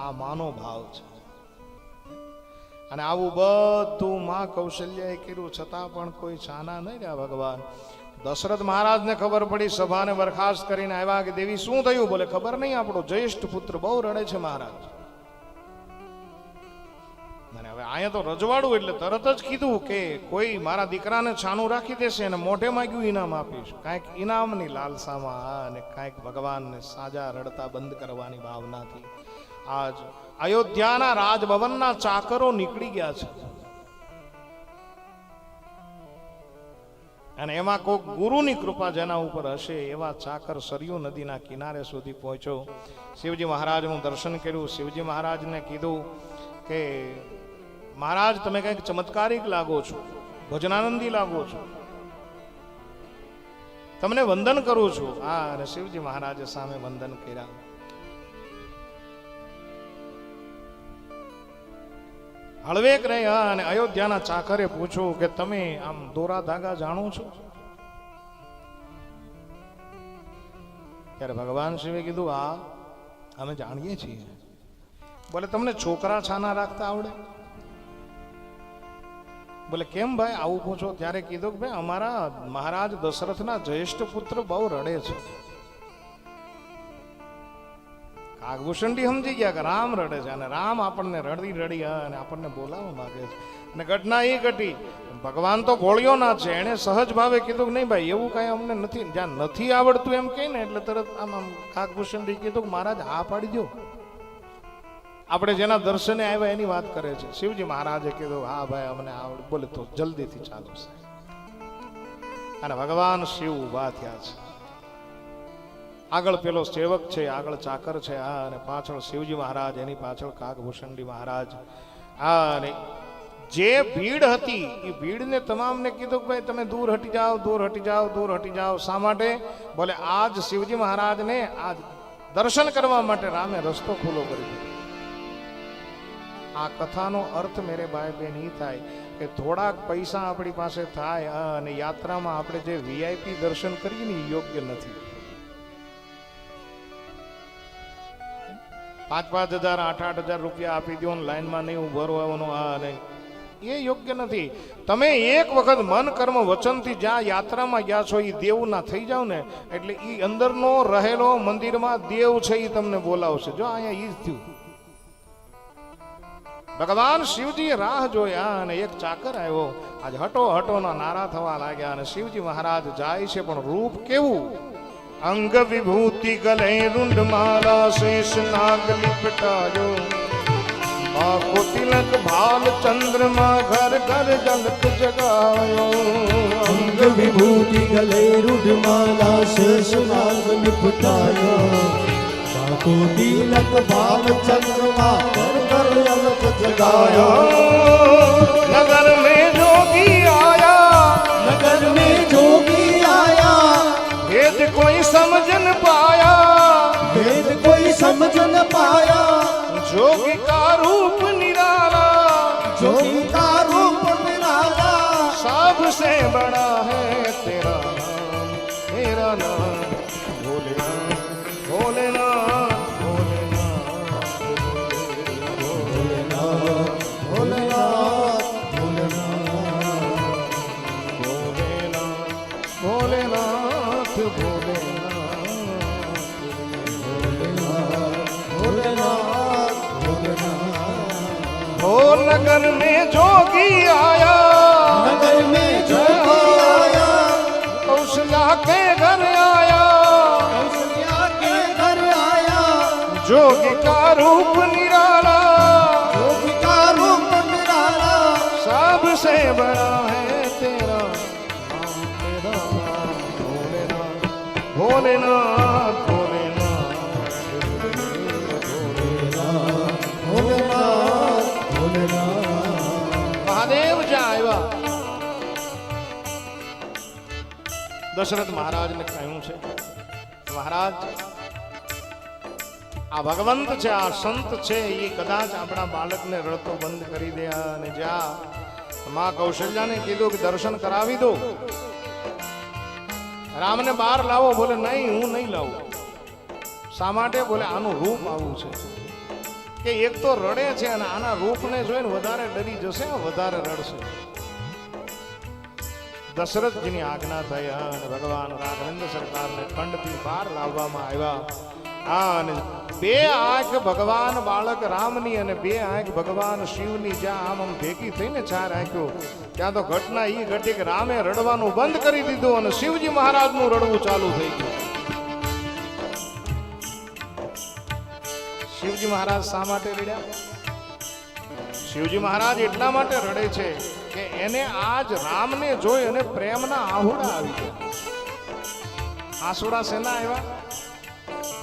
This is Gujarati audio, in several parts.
આ માનો ભાવ છે. અને આવું બધું માં કૌશલ્યાએ કર્યું, છતાં પણ કોઈ છાના નહીં રહ્યા ભગવાન. દશરથ મહારાજને ખબર પડી, સભાને બરખાસ્ત કરીને આવ્યા કે, દેવી, શું થયું? બોલે, ખબર નહીં આપણો, જ્યેષ્ઠ પુત્ર બહુ રડે છે મહારાજ. અને હવે અહીંયા તો રજવાડું એટલે તરત જ કીધું કે, કોઈ મારા દીકરાને છાનું રાખી દેશે અને મોઢે માંગ્યું ઇનામ આપીશ. કાંઈક ઇનામની લાલસામાં અને કાંઈક ભગવાનને સાજા રડતા બંધ કરવાની ભાવનાથી. આજ અયોધ્યાના રાજભવનના ચાકરો નીકળી ગયા છે. અને એમાં કોઈક ગુરુની કૃપા જેના ઉપર હશે એવા ચાકર સરયુ નદીના કિનારે સુધી પહોંચ્યો. શિવજી મહારાજનું દર્શન કર્યું. શિવજી મહારાજને કીધું કે, મહારાજ, તમે કંઈક ચમત્કારિક લાગો છો. ભજનાનંદી લાગો છો. તમને વંદન કરું છું. હા, અને શિવજી મહારાજે સામે વંદન કર્યા. હળવેક રહ્યા અને અયોધ્યાના ચાકરે પૂછ્યું કે તમે આમ દોરા ધાગા જાણો છો? ત્યારે ભગવાન શિવે કીધું આ અમે જાણીએ છીએ. બોલે, તમને છોકરા છાના રાખતા આવડે? બોલે, કેમ ભાઈ, આવું પૂછો? ત્યારે કીધું કે, ભાઈ, અમારા મહારાજ દશરથના જ્યેષ્ઠ પુત્ર બહુ રડે છે. કાગભૂષણજી સમજી ગયા કે રામ રડે છે અને રામ આપણને રડી રડી અને આપણને બોલાવવા માંગે છે. અને ઘટના એ ઘટી, ભગવાન તો ગોળીઓ ના છે, એણે સહજ ભાવે કીધું કે નહીં ભાઈ, એવું કાંઈ અમને નથી, જ્યાં નથી આવડતું એમ કહે ને એટલે તરત આમ આમ કાકભૂષણજી કીધું કે મહારાજ હા પાડી દો. આપણે જેના દર્શને આવ્યા એની વાત કરે છે. શિવજી મહારાજે કીધું, હા ભાઈ, અમને આવડ, બોલે તો જલ્દીથી ચાલો સાહેબ. અને ભગવાન શિવ ઊભા થયા છે. આગળ પેલો સેવક છે, આગળ ચાકર છે, આ અને પાછળ શિવજી મહારાજ, એની પાછળ કાગભૂષણજી મહારાજ. આ અને જે ભીડ હતી, એ ભીડને તમામને કીધું કે ભાઈ તમે દૂર હટી જાઓ, દૂર હટી જાઓ, દૂર હટી જાઓ. શા માટે? બોલે, આજ શિવજી મહારાજને આજ દર્શન કરવા માટે રામે રસ્તો ખુલ્લો કરી દીધો. આ કથાનો અર્થ મેરે ભાઈ બેન એ થાય કે થોડાક પૈસા આપણી પાસે થાય, અને યાત્રામાં આપણે જે વીઆઈપી દર્શન કરીએ ને યોગ્ય નથી. પાંચ પાંચ હજાર આઠ આઠ હજાર રૂપિયા આપી દો ને લાઈનમાં નહીં ઊભો રહેવાનું આ નહીં એ યોગ્ય નથી. તમે એક વખત મન, કર્મ, વચનથી જ્યાં યાત્રામાં ગયા છો એ દેવના થઈ જાઓ ને, એટલે એ અંદરનો રહેલો મંદિરમાં દેવ છે એ તમને બોલાવશે. જો અહીંયા જ થયું. ભગવાન શિવજીએ રાહ જોયા અને એક ચાકર આવ્યો. આજ હટો હટોના નારા થવા લાગ્યા અને શિવજી મહારાજ જાય છે, પણ રૂપ કેવું? અંગ વિભૂતિ ગલે રૂંડ માલા શેષ નાગ લિપટાયો માખો તિલક ભાલ ચંદ્રમાં ઘર ઘર જલક જગાયો અંગ વિભૂતિ ગલે રૂઢમાલા શેષનાગ નિપટાયો સાકો તિલક ભાલ ચંદ્રમા કર કર અલક જગાયો નગર में જોગી આયા નગર में જોગી વેદ કોઈ સમજન પાયા. વેદ કોઈ સમજન પાયા. જોગી કા રૂપ નિરાલા. જોગી કા રૂપ નિરાલા. સબ સે બડા હે તેરા નામ તેરા નામ. ભોલેના ભોલેના ભોલેના ભોલેના हो नगर में जोगी आया नगर में जोगी आया कौशला के घर आया कौशल्या के घर आया जोगी का रूप निराला जोगी का रूप निराला सब से बड़ा ભોલેનાથ મહાદેવ જ્યાં દશરથ મહારાજને કહ્યું છે, મહારાજ, આ ભગવંત છે, આ સંત છે એ કદાચ આપણા બાળકને રડતો બંધ કરી દે અને જ્યાં મા કૌશલ્યાને કીધું કે દર્શન કરાવી દો રામને બહાર લાવો બોલે, નહીં, હું નહીં લાવું. શા માટે? બોલે, આનું રૂપ આવું છે. કે એક તો રડે છે અને આના રૂપને જોઈને વધારે ડરી જશે વધારે રડશે. દશરથજીની આજ્ઞા થઈ અને ભગવાન રાઘવેન્દ્ર સરકારને ખંડથી બહાર લાવવામાં આવ્યા. આ અને બે આંખ ભગવાન બાળક રામની અને બે આંખ ભગવાન શિવની જ્યાં આમ આમ ભેગી થઈને ચાર આંખ્યો ત્યાં તો ઘટના એ ઘટી કે રામે રડવાનું બંધ કરી દીધું અને શિવજી મહારાજનું રડવું ચાલુ થઈ ગયું. શિવજી મહારાજ શા માટે રડ્યા? શિવજી મહારાજ એટલા માટે રડે છે કે એને આજ રામને જોઈ અને પ્રેમના આહુડા આવી ગયા. આસુડા શેના આવ્યા?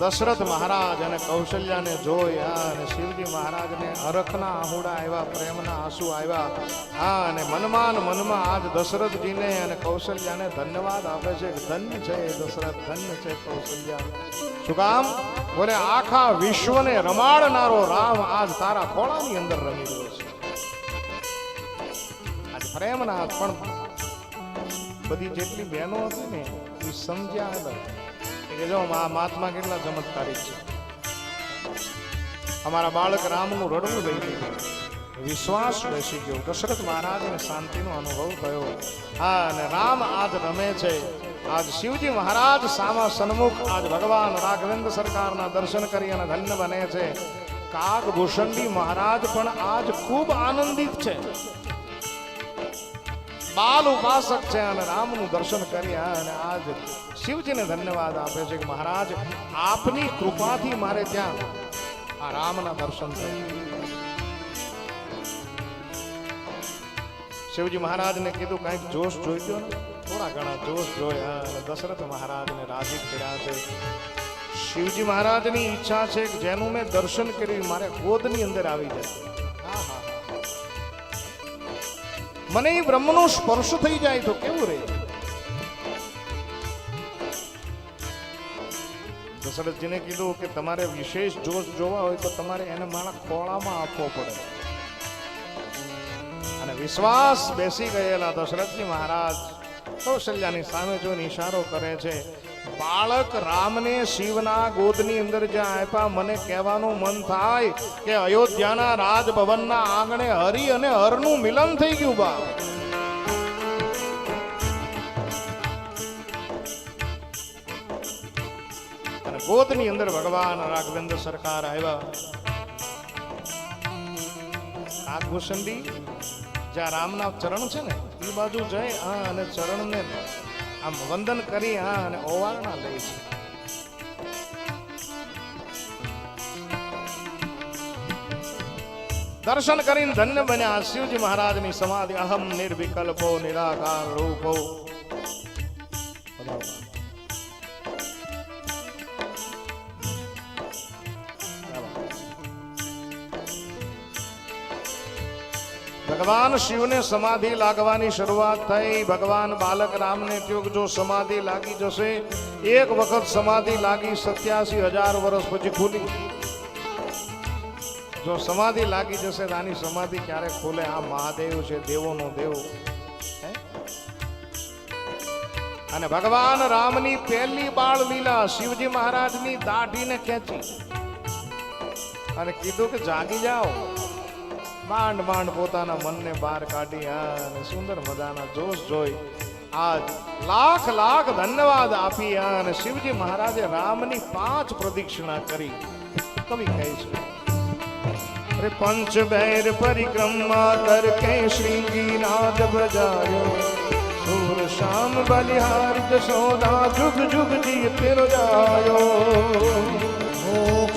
દશરથ મહારાજ અને કૌશલ્યાને જોઈ હા અને શિવજી મહારાજને અરખના આહુડા આવ્યા, પ્રેમના આંસુ આવ્યા. હા, અને મનમાં ને મનમાં આજ દશરથજીને અને કૌશલ્યાને ધન્યવાદ આપે છે. ધન્ય છે દશરથ, ધન્ય છે કૌશલ્યા. શું કામ? બોલે, આખા વિશ્વને રમાડનારો રામ આજ તારા ખોળાની અંદર રમી રહ્યો છે. આજ પ્રેમના પણ બધી જેટલી બહેનો હતી ને, એ સમજ્યા હતા. કે જો આ મહાત્મા કેટલા ચમત્કારી છે. અમારા બાળક રામનું રડવું લઈ ગયું વિશ્વાસ બેસી ગયો. દશરથ મહારાજને શાંતિનો અનુભવ થયો. હા, અને રામ આજ રમે છે. આજ શિવજી મહારાજ સામા સન્મુખ આજ ભગવાન રાઘવેન્દ્ર સરકારના દર્શન કરી અને ધન્ય બને છે. કાગભૂષણજી મહારાજ પણ આજ ખૂબ આનંદિત છે. બાલ ઉપાસક છે અને રામનું દર્શન કર્યા અને આજ શિવજીને ધન્યવાદ આપે છે કે મહારાજ, આપની કૃપાથી મારે ત્યાં આ રામના દર્શન થયા. શિવજી મહારાજને કીધું, કંઈક જોશ જોઈ ને? થોડા ઘણા જોશ જોયા અને દશરથ મહારાજને રાજી કર્યા છે. શિવજી મહારાજની ઈચ્છા છે કે જેનું મેં દર્શન કર્યું, મારે ગોદની અંદર આવી જાય. મને એ બ્રહ્મનો સ્પર્શ થઈ જાય તો કેવું રે? દશરથજીને કીધું કે તમારે વિશેષ જોશ જોવા હોય તો તમારે એને મારા ખોળામાં આપવો પડે. અને વિશ્વાસ બેસી ગયેલા દશરથજી મહારાજ કૌશલ્યાની સામે જોઈને ઈશારો કરે છે. બાળક રામને શિવના ગોદની અંદર જ્યાં આપ્યા, મને કહેવાનું મન થાય કે અયોધ્યાના રાજભવનના આંગણે હરિ અને હરનું મિલન થઈ ગયું બા ગોદની અંદર ભગવાન રાઘવેન્દ્ર સરકાર આવ્યા. કાકભૂષણજી જ્યાં રામના ચરણ છે ને, એ બાજુ જઈ હા અને ચરણને આમ વંદન કરી હા અને ઓવારણા લે છે. દર્શન કરીને ધન્ય બન્યા શિવજી મહારાજની સમાધિ. અહમ નિર્વિકલ્પો નિરાકાર રૂપો. ભગવાન શિવને સમાધિ લાગવાની શરૂઆત થઈ. ભગવાન બાલક રામને ત્યોગ જો સમાધિ લાગી જશે, એક વખત સમાધિ લાગી સત્યાસી હજાર વર્ષ પછી ખુલી. જો સમાધિ લાગી જશે, રાની સમાધિ ક્યારે ખુલે? આ મહાદેવ છે, દેવોનો દેવ. અને ભગવાન રામની પહેલી બાળ લીલા શિવજી મહારાજની દાઢીને ખેંચી. અને કીધું કે જાગી જાઓ. માંડ માંડ પોતાના મનને બહાર કાઢી અને સુંદર મજાના જોશ જોઈ આજ લાખ લાખ ધન્યવાદ આપી અને શિવજી મહારાજે રામની પાંચ પ્રદક્ષિણા કરી. કવિ કહે છે, અરે પંચ બૈર પરિક્રમા તરકે શ્રીજી નાદ બજાયો સુર, શામ, બલિહાર, જશોદા, જુગ જુગ જી તેરો જાયો.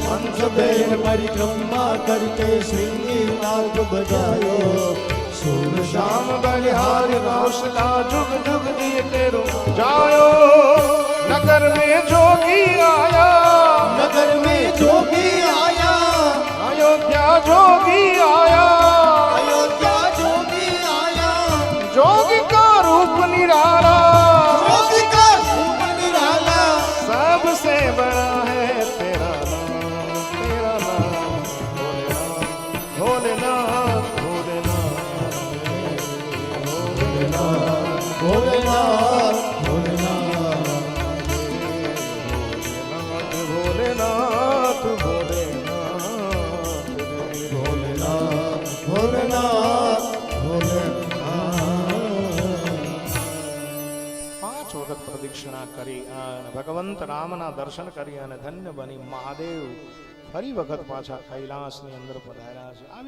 હંસબેન પરિક્રમા કરકે શ્રીનાથ બજાયો. સોન શ્યામ બલિહાર કૌશલા જુગ જુગ દિય તેરો જાયો. નગર મે જોગી આયા. નગર મે જોગી આયા. અયોધ્યા જોગી આયા. પ્રદક્ષિણા કરી અને ભગવંત રામના દર્શન કરી અને ધન્ય બની મહાદેવ ફરી વખત પાછા કૈલાસની અંદર પધાર્યા છે. આવી